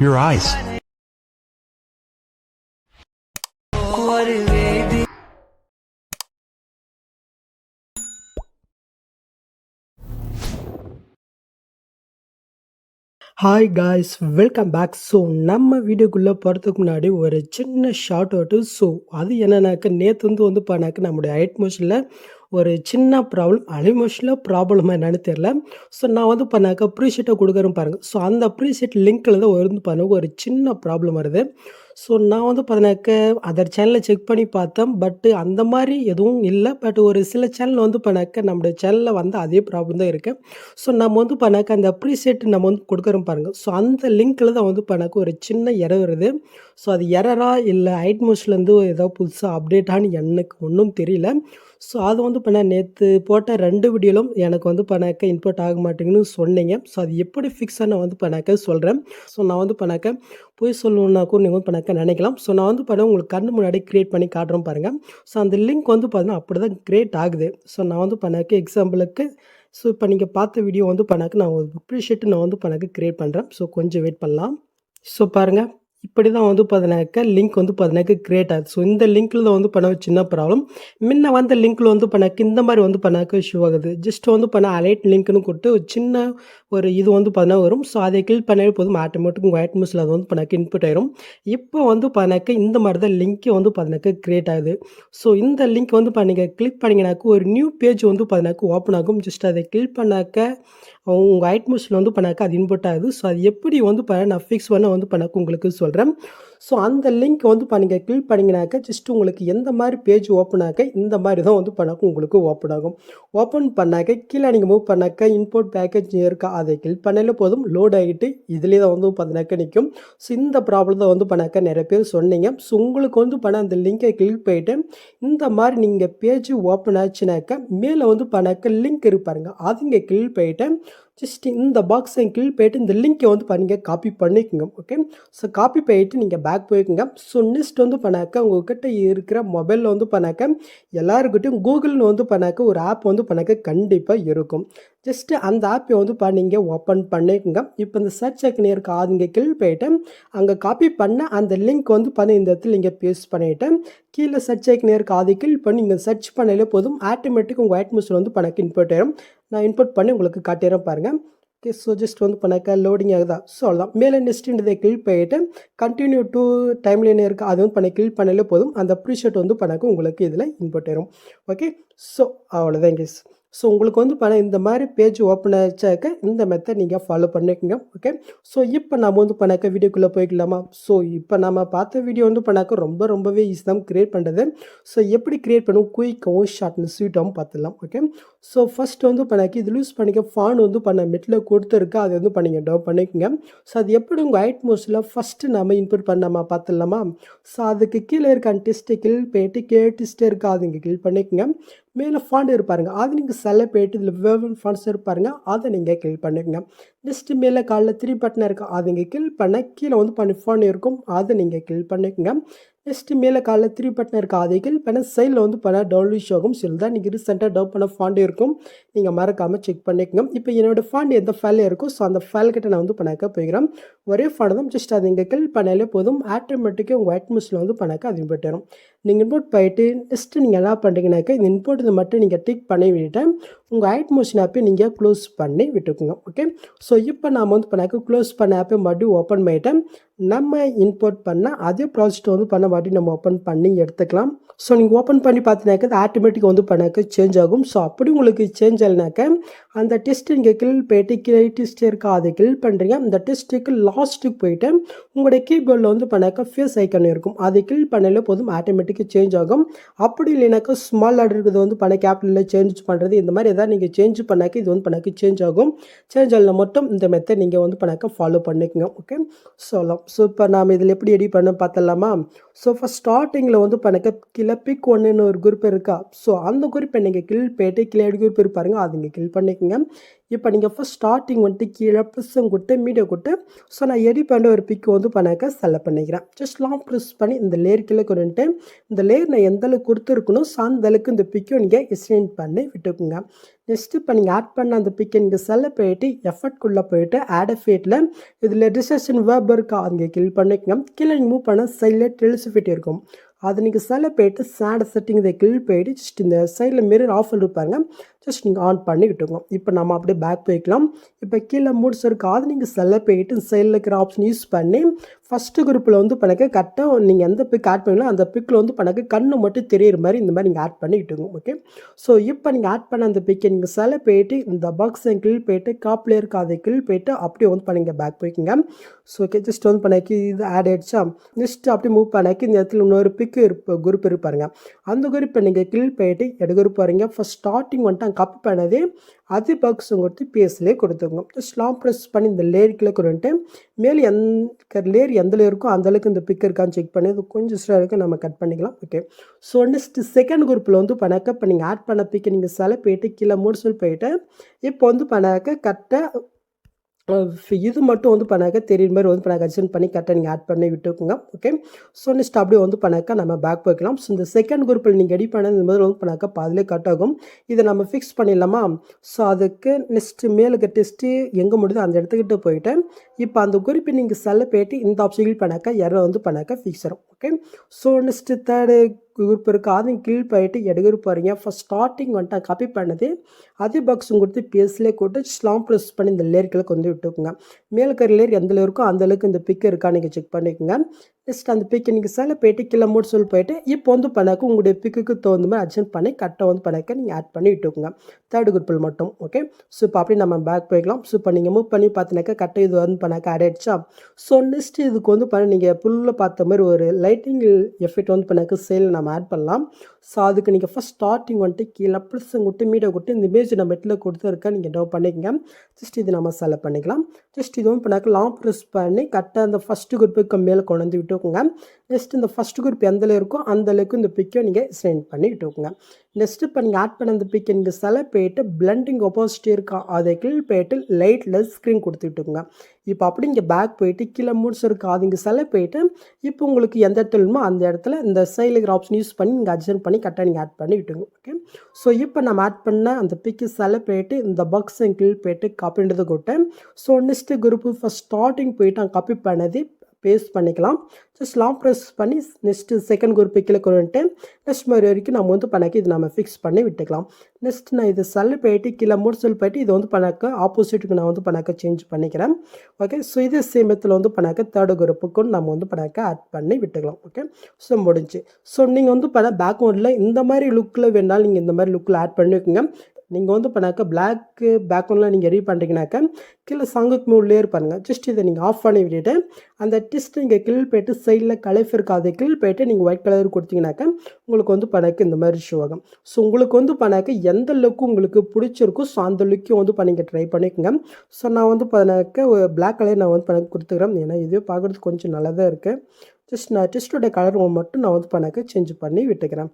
Your eyes. Hi guys welcome back so நம்ம வீடியோக்குள்ளே போகிறதுக்கு முன்னாடி ஒரு சின்ன ஷார்ட் அவுட்டு ஸோ அது என்னன்னாக்க நேற்று வந்து வந்து பண்ணாக்க நம்முடைய ஹைட் மோஷனில் ஒரு சின்ன ப்ராப்ளம் அலிமோஷனில் ப்ராப்ளமாக என்னன்னு தெரில ஸோ நான் வந்து பண்ணாக்க ப்ரீஷீட்டை கொடுக்குறேன் பாருங்கள் ஸோ அந்த ப்ரீஷீட் லிங்க்கில் தான் வந்து பண்ண ஒரு சின்ன ப்ராப்ளம் வருது. ஸோ நான் வந்து பார்த்தினாக்க அதர் சேனலை செக் பண்ணி பார்த்தேன். பட்டு அந்த மாதிரி எதுவும் இல்லை. பட் ஒரு சில சேனல் வந்து பண்ணாக்க நம்மளுடைய சேனலில் வந்து அதே ப்ராப்ளம் தான் இருக்குது ஸோ நம்ம வந்து பண்ணாக்க அந்த ப்ரீசெட் நம்ம வந்து கொடுக்குறோம் பாருங்கள் ஸோ அந்த லிங்க்கில் தான் வந்து பண்ணாக்க ஒரு சின்ன எரர் வருது. ஸோ அது எரரா இல்லை ஐட் மோஸ்ட்லேருந்து ஏதாவது புதுசாக அப்டேட்டான்னு எனக்கு ஒன்றும் தெரியல. ஸோ அது வந்து பண்ண நேற்று போட்ட ரெண்டு வீடியோலும் எனக்கு வந்து பண்ணாக்க இன்போர்ட் ஆக மாட்டேங்குன்னு சொன்னீங்க. ஸோ அது எப்படி ஃபிக்ஸாக நான் வந்து பண்ணாக்க சொல்கிறேன் ஸோ நான் வந்து பண்ணாக்க போய் கூட நீங்கள் வந்து பண்ணாக்க நினைக்கலாம். ஸோ நான் வந்து பண்ண உங்களுக்கு கண்ணு முன்னாடி க்ரியேட் பண்ணி காட்டுறோம் பாருங்கள் ஸோ அந்த லிங்க் வந்து பார்த்தீங்கன்னா அப்படி தான் க்ரியேட் ஆகுது. ஸோ நான் வந்து பண்ணாக்க எக்ஸாம்பிளுக்கு ஸோ இப்போ நீங்கள் பார்த்த வீடியோ வந்து பண்ணாக்க நான் ஒரு ப்ரீஷீட் நான் வந்து பண்ணாக்க க்ரியேட் பண்ணுறேன் ஸோ கொஞ்சம் வெயிட் பண்ணலாம். ஸோ பாருங்கள் இப்படி தான் வந்து பார்த்தீங்கன்னாக்க லிங்க் வந்து பார்த்தீங்கன்னாக்க கிரியேட் ஆகுது. ஸோ இந்த லிங்க்கில் தான் வந்து பண்ண சின்ன ப்ராப்ளம் முன்ன வந்த லிங்க்கில் வந்து பண்ணாக்க இந்த மாதிரி வந்து பண்ணாக்க இஷ்யூ ஆகுது. ஜஸ்ட் வந்து பண்ண அலைட் லிங்க்னு கொடுத்து ஒரு சின்ன ஒரு இது வந்து பண்ண வரும். ஸோ அதை கிளிக் பண்ணாலே போதும். ஆட்டோமேட்டிக் உங்கள் ஒயிட் மிஸ்ஸில் அது வந்து பண்ணாக்க இன்புட் ஆயிரும். இப்போ வந்து பண்ணாக்க இந்த மாதிரி தான் லிங்க்கே வந்து பார்த்தீங்கன்னாக்க கிரியேட் ஆகுது. ஸோ இந்த லிங்க் வந்து பண்ணீங்க கிளிக் பண்ணிங்கனாக்க ஒரு நியூ பேஜ் வந்து பார்த்தீங்கன்னாக்க ஓப்பன் ஆகும். ஜஸ்ட் அதை கிளிக் பண்ணாக்க உங்கள் ஐட் மிஷில் வந்து பண்ணாக்க அது இன்புட் ஆகுது. ஸோ அது எப்படி வந்து பண்ண நான் ஃபிக்ஸ் பண்ண வந்து பண்ணாக்க உங்களுக்கு சொல்கிறேன் ஸோ அந்த லிங்க் வந்து பண்ணிங்க கிளிக் பண்ணிங்கனாக்க ஜஸ்ட் உங்களுக்கு எந்த மாதிரி பேஜ் ஓப்பன் ஆக இந்த மாதிரி தான் வந்து பண்ணாக்க உங்களுக்கு ஓப்பன் ஆகும். ஓப்பன் பண்ணாக்க கீழே நீங்கள் மூவ் பண்ணாக்க இன்போர்ட் பேக்கேஜ் இருக்கா அதை கிளிக் பண்ணாலே போதும். லோட் ஆகிட்டு இதுலேயே தான் வந்து பார்த்தினாக்க நிற்கும் ஸோ இந்த ப்ராப்ளத்தை வந்து பண்ணாக்க நிறைய பேர் சொன்னீங்க. ஸோ உங்களுக்கு வந்து பண்ண அந்த லிங்கை கிளிக் போயிட்டு இந்த மாதிரி நீங்கள் பேஜ் ஓப்பன் ஆச்சுனாக்க மேலே வந்து பண்ணாக்க லிங்க் இருப்பாருங்க அது கிளிக் போயிட்டு ஜஸ்ட் இந்த பாக்ஸை கிளிக் போயிட்டு இந்த லிங்க்கை வந்து பண்ணிங்க காப்பி பண்ணிக்கோங்க ஓகே ஸோ காப்பி போயிட்டு நீங்கள் பேக் போய்க்குங்க. ஸோ நெக்ஸ்ட் வந்து பண்ணாக்க உங்கள்கிட்ட இருக்கிற மொபைலில் வந்து பண்ணாக்க எல்லாருக்கிட்டையும் கூகுள்னு வந்து பண்ணாக்க ஒரு ஆப் வந்து பண்ணாக்க கண்டிப்பாக இருக்கும். ஜஸ்ட்டு அந்த ஆப்பை வந்து பண்ணிங்க ஓப்பன் பண்ணிக்கோங்க. இப்போ இந்த சர்ச் ஐக்கன் இருக்க ஆதிங்க கீழ் போயிட்டு அங்கே காப்பி பண்ண அந்த லிங்க் வந்து பண்ணி இந்த இடத்துல நீங்கள் பேஸ்ட் பண்ணிவிட்டு கீழே சர்ச் ஐக்கன் இருக்க ஆதி கீழ் பண்ணி நீங்கள் சர்ச் பண்ணலே போதும். ஆட்டோமேட்டிக் உங்கள் ஒயிட் மிஷில் வந்து பண்ணாக்க இன்போர்ட் ஆயிரும் நான் இன்புட் பண்ணி உங்களுக்கு காட்டிடுறேன் பாருங்கள் ஓகே ஸோ ஜஸ்ட் வந்து பண்ணாக்க லோடிங் ஆகுதா? ஸோ அவ்வளோதான் மேலே நெக்ஸ்ட்டு கிளிக் பண்ணிவிட்டு கண்டினியூ டூ டைம் லைன் இருக்குது அது வந்து பண்ண கிளிக் பண்ணாலே போதும். அந்த ப்ரீஷர்ட் வந்து பண்ணாக்க உங்களுக்கு இதில் இன்புட் ஆயிரும் ஓகே ஸோ அவ்வளோதான் கேஸ் ஸோ உங்களுக்கு வந்து பண்ண இந்த மாதிரி பேஜ் ஓப்பன் ஆச்சாக்க இந்த மெத்தட் நீங்கள் ஃபாலோ பண்ணிக்கோங்க ஓகே ஸோ இப்போ நம்ம வந்து பண்ணாக்க வீடியோக்குள்ளே போய்க்கலாமா? ஸோ இப்போ நம்ம பார்த்த வீடியோ வந்து பண்ணாக்க ரொம்ப ரொம்பவே ஈஸி தான் க்ரியேட் பண்ணுறது ஸோ எப்படி க்ரியேட் பண்ணுவோம் குயிக்காகவும் ஷார்ட்னு ஸ்வீட்டாகவும் பார்த்துடலாம் ஓகே ஸோ ஃபஸ்ட் வந்து பண்ணாக்கி இது லூஸ் பண்ணிக்க ஃபான் வந்து பண்ண மெட்டில் கொடுத்துருக்கு அதை வந்து பண்ணிங்க டவுன் பண்ணிக்கோங்க. ஸோ அது எப்படி உங்கள் ஹைட் மோஸ்டில் ஃபஸ்ட்டு நம்ம இன்புட் பண்ணாமல் பார்த்துடலாமா? ஸோ அதுக்கு கீழே இருக்க டெஸ்ட்டு கில் போயிட்டு கே டெஸ்ட்டு இருக்கா அதுங்க இங்கே கில் பண்ணிக்கோங்க. மேலே ஃபாண்ட் இருப்பாருங்க அது நீங்கள் செல்ல போயிட்டு இதில் வேவன் ஃபாண்ட்ஸ் இருப்பாருங்க அதை நீங்கள் கில் பண்ணிக்கோங்க. நெக்ஸ்ட்டு மேலே காலில் த்ரீ பட்டன் இருக்கும் அதை நீங்கள் கில் பண்ண கீழே வந்து பண்ணி ஃபாண்ட் இருக்கும். அதை நீங்கள் கில் பண்ணிக்கோங்க. நெக்ஸ்ட்டு மேலே காலில் த்ரீ பட்டன் இருக்கா. அதை கில் பண்ண சைடில் வந்து பண்ண டவுன்லோட் ஆகும் சொல்லி தான். நீங்கள் ரீசெண்டாக டவுன் பண்ண ஃபாண்ட் இருக்கும். நீங்கள் மறக்காமல் செக் பண்ணிக்கோங்க. இப்போ என்னோடய ஃபாண்ட் எந்த ஃபைலில் இருக்கும் ஸோ அந்த ஃபைல் கிட்ட நான் வந்து பண்ணாக்க போய்க்கிறேன். ஒரே ஃபாண்ட் தான். ஜஸ்ட் அது நீங்கள் கில் பண்ணாலே போதும். ஆட்டோமேட்டிக்காக உங்கள் ஒயிட் மிஷினில் வந்து பண்ணாக்க அது இன்புட் வரும் நீங்கள் இன்புட் போயிட்டு நெக்ஸ்ட்டு நீங்கள் என்ன பண்ணுறீங்கனாக்கா இந்த இன்புட் இதை மட்டும் நீங்கள் டிக் பண்ணி விட்டுட்டு உங்கள் ஹைட் மோஷன் ஆப்பை நீங்கள் க்ளோஸ் பண்ணி விட்டுக்குங்க ஓகே ஸோ இப்போ நாம் வந்து பண்ணாக்க க்ளோஸ் பண்ண ஆப்பை மறுபடியும் ஓப்பன் பண்ணிவிட்டு நம்ம இன்போர்ட் பண்ணால் அதே ப்ராஜெக்ட் வந்து பண்ண மாட்டி நம்ம ஓப்பன் பண்ணி எடுத்துக்கலாம். ஸோ நீங்கள் ஓப்பன் பண்ணி பார்த்தீங்கன்னாக்கா அது ஆட்டோமேட்டிக் வந்து பண்ணாக்க சேஞ்ச் ஆகும். ஸோ அப்படி உங்களுக்கு சேஞ்ச் ஆகலைனாக்க அந்த டெஸ்ட் நீங்கள் கில் போயிட்டு கிளை டெஸ்ட் இருக்கா அதை கில் பண்ணுறீங்க அந்த டெஸ்ட்டுக்கு லாஸ்ட்டுக்கு போயிட்டு உங்களுடைய கீபோர்டில் வந்து பண்ணாக்க ஃபேஸ் ஐக்கன் இருக்கும். அதை கில் பண்ணல போதும் ஆட்டோமேட்டிக்காக சேஞ்ச் ஆகும். அப்படி இல்லைனாக்கா ஸ்மால் ஆர்டர் இருக்கிறது வந்து பண்ண கேபிட்டலில் சேஞ்ச் பண்ணுறது இந்த மாதிரி எதாவது நீங்கள் சேஞ்ச் பண்ணாக்க இது வந்து பண்ணாக்க சேஞ்ச் ஆகும். சேஞ்ச் ஆகல மட்டும் இந்த மெத்தட் நீங்கள் வந்து பண்ணாக்க ஃபாலோ பண்ணிக்கோங்க. ஓகே சொல்லலாம் ஸோ இப்போ நாம் இதில் எப்படி எடி பண்ண பார்த்தலாமா ஸோ ஃபஸ்ட் ஸ்டார்டிங்கில் வந்து பண்ணாக்க கீழே பிக் ஒன்றுன்னு ஒரு குரூப் இருக்கா? ஸோ அந்த குரூப்பை நீங்கள் கில் போயிட்டு கிளியர் குரூப் இருப்பாருங்க அது நீங்கள் கில் பண்ணிக்கோங்க. இப்போ நீங்கள் ஃபஸ்ட் ஸ்டார்டிங் வந்துட்டு கீழே ப்ளஸ்ஸும் கொடுத்து மீடியம் கொடுத்து ஸோ நான் எடி பண்ண ஒரு பிக்கு வந்து பண்ணாக்க செலக்ட் பண்ணிக்கிறேன். ஜஸ்ட் லாங் ப்ரெஸ் பண்ணி இந்த லேயர் கீழே கொண்டுட்டு இந்த லேயர் நான் எந்த அளவுக்கு கொடுத்துருக்கணும் ஸோ அந்த அளவுக்கு இந்த பிக்கும் நீங்கள் எக்ஸ்டெண்ட் பண்ணி விட்டுக்குங்க. நெக்ஸ்ட்டு இப்போ நீங்கள் ஆட் பண்ண அந்த பிக்கை நீங்கள் செல்ல போயிட்டு எஃபர்ட்குள்ளே போயிட்டு ஆட் ஃபேட்டில் இதில் ரிசர்ஷன் வேர்ப் இருக்கா அங்கே கில் பண்ணிக்கோங்க. கீழே நீங்கள் மூவ் பண்ண சைடில் டெலிசிஃபிட்டி இருக்கும். அது நீங்கள் செல்ல போயிட்டு சேட் செட்டிங் இதை கில் போயிட்டு ஜஸ்ட் இந்த சைடில் மிரர் ஆஃபர் இருப்பாங்க ஜஸ்ட் நீங்கள் ஆன் பண்ணி இப்போ நம்ம அப்படியே பேக் போய்க்கலாம். இப்போ கீழே மூட்ஸ் இருக்காது நீங்கள் செல்ல போயிட்டு செல்லில் இருக்கிற ஆப்ஷன் யூஸ் பண்ணி ஃபஸ்ட்டு குரூப்பில் வந்து பண்ணக்க கரெக்டாக நீங்கள் எந்த பிக் ஆட் பண்ணீங்களோ அந்த பிக்கில் வந்து பண்ணக்க கண்ணு மட்டும் தெரியிற மாதிரி இந்த மாதிரி நீங்கள் ஆட் பண்ணி ஓகே ஸோ இப்போ நீங்கள் ஆட் பண்ண அந்த பிக்கை நீங்கள் செல்ல போயிட்டு இந்த பாக்ஸை கீழ் போயிட்டு காப்பில் இருக்க அதை போயிட்டு அப்படியே வந்து பண்ணிங்க பேக் போய்க்குங்க. ஸோ ஓகே ஜஸ்ட் வந்து பண்ணாக்கி இது ஆட் ஆகிடுச்சா நெக்ஸ்ட் அப்படியே மூவ் பண்ணாக்கி இந்த இடத்துல இன்னொரு பிக்கு இருப்ப குரூப் இருப்பாருங்க அந்த குரூப்பை நீங்கள் கீழ் போயிட்டு எடு குரூப் வரீங்க ஃபஸ்ட் ஸ்டார்டிங் வந்துட்டு கப்பு பண்ணதே அது பாக்ஸ் கொடுத்து பேஸ்லேயே கொடுத்துருங்க. ஸ்லாம் ப்ரெஸ் பண்ணி இந்த லேயருக்குள்ளே கொண்டு மேலே எந்த லேயர் எந்த லேயர் இருக்கோ அந்த அளவுக்கு இந்த பிக் இருக்கான்னு செக் பண்ணி இது கொஞ்சம் ஸ்டாருக்கு நம்ம கட் பண்ணிக்கலாம். ஓகே ஸோ நெக்ஸ்ட் செகண்ட் குரூப்பில் வந்து பண்ணாக்க இப்போ நீங்கள் ஆட் பண்ண பிக்கை நீங்கள் சில போயிட்டு கீழே மூணு சொல் போயிட்டு இப்போ வந்து பண்ணாக்க கரெக்டாக இது மட்டும் வந்து பண்ணாக்க தெரியுற மாதிரி வந்து பண்ணாக்க அட்ஜஸ்ட் பண்ணி கரெக்டாக நீங்கள் ஆட் பண்ணி விட்டுக்குங்க ஓகே ஸோ நெக்ஸ்ட் அப்படியே வந்து பண்ணாக்க நம்ம பேக் போய்க்கலாம். ஸோ இந்த செகண்ட் குரூப்பில் நீங்கள் ரெடி பண்ண இந்த மாதிரி வந்து பண்ணாக்க பாதிலே கட் ஆகும். இதை நம்ம ஃபிக்ஸ் பண்ணிடலாமா? ஸோ அதுக்கு நெக்ஸ்ட்டு மேலுக்கு டெஸ்ட்டு எங்கே முடியுதோ அந்த இடத்துக்கிட்ட போயிட்டு இப்போ அந்த குறிப்பை நீங்கள் செல்ல போயிட்டு இந்த ஆப்ஷன் பண்ணாக்க எரை வந்து பண்ணாக்க ஃபிக்ஸ் ஆகும் okay so next third group இருக்குது அதையும் கீழ் போயிட்டு எடுக்கிற போகிறீங்க ஃபஸ்ட் ஸ்டார்டிங் வந்துட்டு காப்பி பண்ணது. அதே பாக்ஸும் கொடுத்து பேஸ்லேயே கொடுத்து ஸ்லாம் ப்ளஸ் பண்ணி இந்த லேயர்களை கொண்டு விட்டுக்குங்க. மேலே லேயர் எந்த லேயர் இருக்கோ அந்த அளவுக்கு இந்த பிக்கு இருக்கா நீங்கள் செக் பண்ணிக்கோங்க. நெக்ஸ்ட் அந்த பிக்கு நீங்கள் சில போயிட்டு கீழே மூட்டு சொல்லி போயிட்டு இப்போ வந்து பண்ணாக்க உங்களுடைய பிக்குக்கு தகுந்த மாதிரி அட்ஜஸ்ட் பண்ணி கரெக்டாக வந்து பண்ணாக்க நீங்கள் ஆட் பண்ணி விட்டுக்கோங்க. தேர்ட் குரூப்பில் மட்டும் ஓகே ஸோ இப்போ அப்படியே நம்ம பேக் போய்க்கலாம் ஸோ இப்போ நீங்கள் மூவ் பண்ணி பார்த்தினாக்கா கரெக்டாக இது வந்து பண்ணாக்க ஆட் ஆகிடுச்சா ஸோ நெக்ஸ்ட் இதுக்கு வந்து பண்ண நீங்கள் புல்லில் பார்த்த மாதிரி ஒரு லைட்டிங் எஃபெக்ட் வந்து பண்ணாக்க சேல் நம்ம ஆட் பண்ணலாம். ஸோ அதுக்கு நீங்கள் ஃபஸ்ட் ஸ்டார்டிங் வந்துட்டு கீழே ப்ளஸ் விட்டு மீடியா கொடுத்து இந்த இமேஜ் நம்ம இடத்துல கொடுத்துருக்கா நீங்கள் டவு பண்ணிக்கங்க. ஜஸ்ட் இது நம்ம செலக்ட் பண்ணிக்கலாம். ஜஸ்ட் இது வந்து பண்ணாக்க லாங் ப்ரெஸ் பண்ணி கரெக்டாக அந்த ஃபஸ்ட்டு குரூப்புக்கு மேலே கொண்டு வந்து விட்டுக்கோங்க. நெக்ஸ்ட் இந்த ஃபஸ்ட் குரூப் எந்த இருக்கோ அந்த அளவுக்கு இந்த பிக்கை நீங்கள் சென்ட் பண்ணி விட்டுக்கோங்க. நெக்ஸ்ட் இப்போ நீங்கள் ஆட் பண்ண அந்த பிக்கை நீங்கள் செலக்ட் போயிட்டு பிளண்டிங் ஒப்போசிட்டி இருக்கா அதை கீழ் போயிட்டு லைட்டில் ஸ்க்ரீன் கொடுத்து விட்டுக்கோங்க. இப்போ அப்படி இங்கே பேக் போயிட்டு கீழே மூட்ஸ் இருக்கா அது இங்கே செலக்ட் போயிட்டு இப்போ உங்களுக்கு எந்த இடத்துலமோ அந்த இடத்துல இந்த சைடில் ஆப்ஷன் யூஸ் பண்ணி நீங்கள் அட்ஜஸ்ட் பண்ணி கரெக்டாக நீங்கள் ஆட் பண்ணி விட்டுங்க ஓகே ஸோ இப்போ நம்ம ஆட் பண்ண அந்த பிக்கு செலக்ட் போயிட்டு இந்த பாக்ஸ் கீழ் போயிட்டு காப்பின்றது கொட்டேன் so next group first starting போயிட்டு நான் காப்பி பண்ணது பேஸ்ட் பண்ணிக்கலாம். ஜஸ்ட் லாங் ப்ரெஸ் பண்ணி நெக்ஸ்ட்டு செகண்ட் குரூப் கீழே கொண்டுட்டு நெக்ஸ்ட் மாதிரி வரைக்கும் நம்ம வந்து பண்ணாக்க இது நம்ம ஃபிக்ஸ் பண்ணி விட்டுக்கலாம். நெக்ஸ்ட் நான் இது செல் போயிட்டு கீழே மூணு செல் போயிட்டு இது வந்து பண்ணாக்க ஆப்போசிட்டுக்கு நான் வந்து பண்ணாக்க சேஞ்ச் பண்ணிக்கிறேன். ஓகே ஸோ இதே சேமத்தில் வந்து பண்ணாக்க தேர்டு குரூப்புக்கும் நம்ம வந்து பண்ணாக்க ஆட் பண்ணி விட்டுக்கலாம். ஓகே ஸோ முடிஞ்சு. ஸோ நீங்கள் வந்து பண்ண பேக்ரவுண்டில் இந்த மாதிரி லுக்கில் வேணாலும் நீங்கள் இந்த மாதிரி லுக்கில் ஆட் பண்ணி நீங்கள் வந்து பண்ணாக்க பிளாக்கு பேக்ரவுண்டில் நீங்கள் ரெடி பண்ணுறீங்கனாக்கா கீழே சாங்குக்கு லேயர் இருப்பாருங்க ஜஸ்ட் இதை நீங்கள் ஆஃப் பண்ணி விட்டுட்டு அந்த டெஸ்ட் நீங்கள் கில் போய்ட்டு சைடில் கலைஃப் இருக்காது கில் போய்ட்டு நீங்கள் ஒயிட் கலர் கொடுத்தீங்கனாக்கா உங்களுக்கு வந்து பண்ணாக்க இந்த மாதிரி ஷோ ஆகும். ஸோ உங்களுக்கு வந்து பண்ணாக்க எந்த லுக்கு உங்களுக்கு பிடிச்சிருக்கோ ஸோ அந்த லுக்கையும் வந்து பண்ணிங்க ட்ரை பண்ணிக்கோங்க. ஸோ நான் வந்து பண்ணாக்க பிளாக் கலர் நான் வந்து பண்ண கொடுத்துக்கிறேன். ஏன்னா இதுவே பார்க்குறதுக்கு கொஞ்சம் நல்லா தான் இருக்குது ஜஸ்ட் நான் டெஸ்ட்டோட கலர் மட்டும் நான் வந்து பண்ணாக்க சேஞ்ச் பண்ணி விட்டுக்கிறேன்.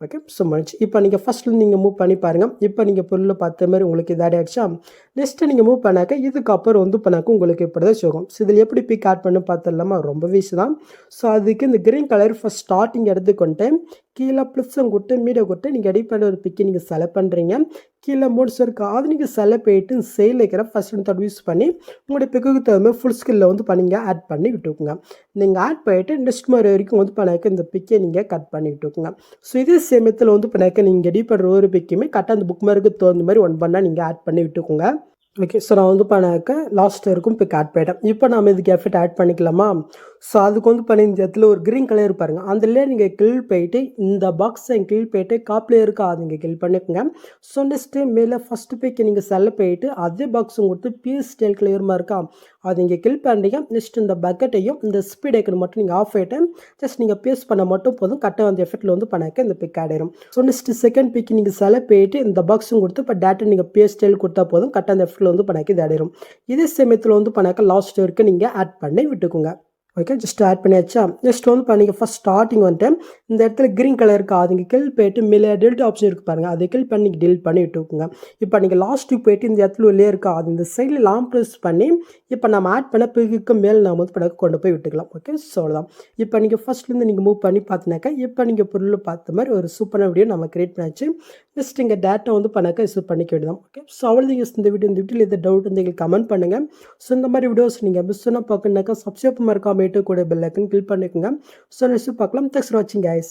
ஓகே ஸோ மச் இப்போ நீங்கள் ஃபஸ்ட்டில் நீங்கள் மூவ் பண்ணி பாருங்கள் இப்போ நீங்கள் பொருள் பார்த்த மாதிரி உங்களுக்கு இதாடி ஆகிடுச்சா நெக்ஸ்ட்டு நீங்கள் மூவ் பண்ணாக்க இதுக்கப்புறம் வந்து பண்ணாக்க உங்களுக்கு இப்படி தான் சோகம். ஸோ இதில் எப்படி பிக் ஆட் பண்ணு பார்த்துடலாமா? ரொம்ப வீசு தான். ஸோ அதுக்கு இந்த க்ரீன் கலர் ஃபஸ்ட் ஸ்டார்டிங் எடுத்துக்கொண்டு கீழே ப்ளஸ்ஸும் கொடுத்து மீடியா கொடுத்து நீங்கள் ரெடி பண்ண ஒரு பிக்கை நீங்கள் செலக்ட் பண்ணுறீங்க கீழே மோட்ஸ் இருக்குது அது நீங்கள் செலக்ட் போயிட்டு செயல் இருக்கிற ஃபஸ்ட் அண்ட் யூஸ் பண்ணி உங்களுடைய பிக்குக்கு தகுந்த ஃபுல் ஸ்கில்லில் வந்து பண்ணிங்க ஆட் பண்ணி விட்டுக்குங்க. நீங்கள் ஆட் பண்ணிவிட்டு நெக்ஸ்ட் மாதிரி வரைக்கும் வந்து பண்ணாக்க இந்த பிக்கை நீங்கள் கட் பண்ணி விட்டுக்குங்க. ஸோ இதே சமயத்தில் வந்து பண்ணாக்க நீங்கள் ரெடி பண்ணுற ஒரு பிக்கையுமே கரெக்டாக அந்த புக் மார்க்கு தகுந்த மாதிரி ஒன் பண்ணால் நீங்கள் ஆட் பண்ணி விட்டுக்குங்க. ஓகே ஸோ நான் வந்து பண்ணாக்க லாஸ்ட் வரைக்கும் பிக் ஆட் பண்ணிட்டேன். இப்போ நம்ம இதுக்கு எஃபெக்ட் ஆட் பண்ணிக்கலாமா? ஸோ அதுக்கு வந்து பண்ணி இந்த இடத்துல ஒரு க்ரீன் கலர் பாருங்கள் அதில் நீங்கள் கில் போயிட்டு இந்த பாக்ஸை கில் போயிட்டு காப்பில் இருக்கா அது நீங்கள் கில் பண்ணிக்கோங்க. ஸோ நெக்ஸ்ட்டு மேலே ஃபஸ்ட்டு பிக்கு நீங்கள் செல்ல போயிட்டு அதே பாக்ஸும் கொடுத்து பிஎஸ் ஸ்டைல் கிளியர்மா இருக்கா? அது நீங்கள் கில் பண்ணுறீங்க நெக்ஸ்ட் இந்த பக்கெட்டையும் இந்த ஸ்பீட் ஐக்கன் மட்டும் நீங்கள் ஆஃப் ஆகிட்டு ஜஸ்ட் நீங்கள் பேஸ் பண்ண மட்டும் போதும். கரெக்டாக அந்த எஃபெக்ட்டில் வந்து பண்ணாக்க இந்த பிக் ஆகிடும் ஸோ நெக்ஸ்ட் செகண்ட் பிக் நீங்கள் செல போயிட்டு இந்த பாக்ஸும் கொடுத்து இப்போ டேட்டா நீங்கள் பேஸ் ஸ்டைல் கொடுத்தா போதும். கரெக்டாக அந்த எஃபெக்ட்டில் வந்து பண்ணாக்க இது ஆகிடும் இதே சமயத்தில் வந்து பண்ணாக்க லாஸ்ட் வரைக்கும் நீங்கள் ஆட் பண்ணி விட்டுக்கோங்க. ஓகே ஜஸ்ட் ஆட் பண்ணியாச்சா ஜஸ்ட் வந்து பண்ணிங்க ஃபஸ்ட் ஸ்டார்டிங் வந்துட்டு இந்த இடத்துல க்ரீன் கலர் இருக்கா அதுங்க கில் போயிட்டு மேலே டெல்ட் ஆப்ஷன் இருக்குது பாருங்கள் அதை கில் பண்ணி டெலிட் பண்ணி விட்டுக்குங்க இப்போ நீங்கள் லாஸ்ட்டுக்கு போயிட்டு இந்த இடத்துல உள்ளே இருக்கா அது இந்த சைடில் லாம் ப்ரெஸ் பண்ணி இப்போ நம்ம ஆட் பண்ண பிகுக்கு மேலே நம்ம வந்து படகு கொண்டு போய் விட்டுக்கலாம். ஓகே ஸோ அவ்வளோதான் இப்போ நீங்கள் ஃபஸ்ட்லேருந்து நீங்கள் மூவ் பண்ணி பார்த்தினாக்கா இப்போ நீங்கள் பொருள் பார்த்த மாதிரி ஒரு சூப்பரான வீடியோ நம்ம க்ரியேட் பண்ணியாச்சு ஜஸ்ட் இங்கே டேட்டா வந்து பண்ணாக்கா யூஸ் பண்ணிக்க வேண்டியதான் ஓகே ஸோ அவ்வளோ இந்த வீடியோ இந்த வீட்டில் எதாவது டவுட் வந்து எங்களுக்கு கமெண்ட் பண்ணுங்கள் ஸோ இந்த மாதிரி வீடியோஸ் நீங்கள் மிஸ் பண்ணால் பார்க்கணுனாக்கா சப்ஸ்கிரைப் மறக்காம கூட பெல் ஐக்கன் கிளிக் பண்ணிக்கோங்க. ஸோ நெக்ஸ்ட் பார்க்கலாம். தேங்க்ஸ் ஃபார் வாட்சிங் கைஸ்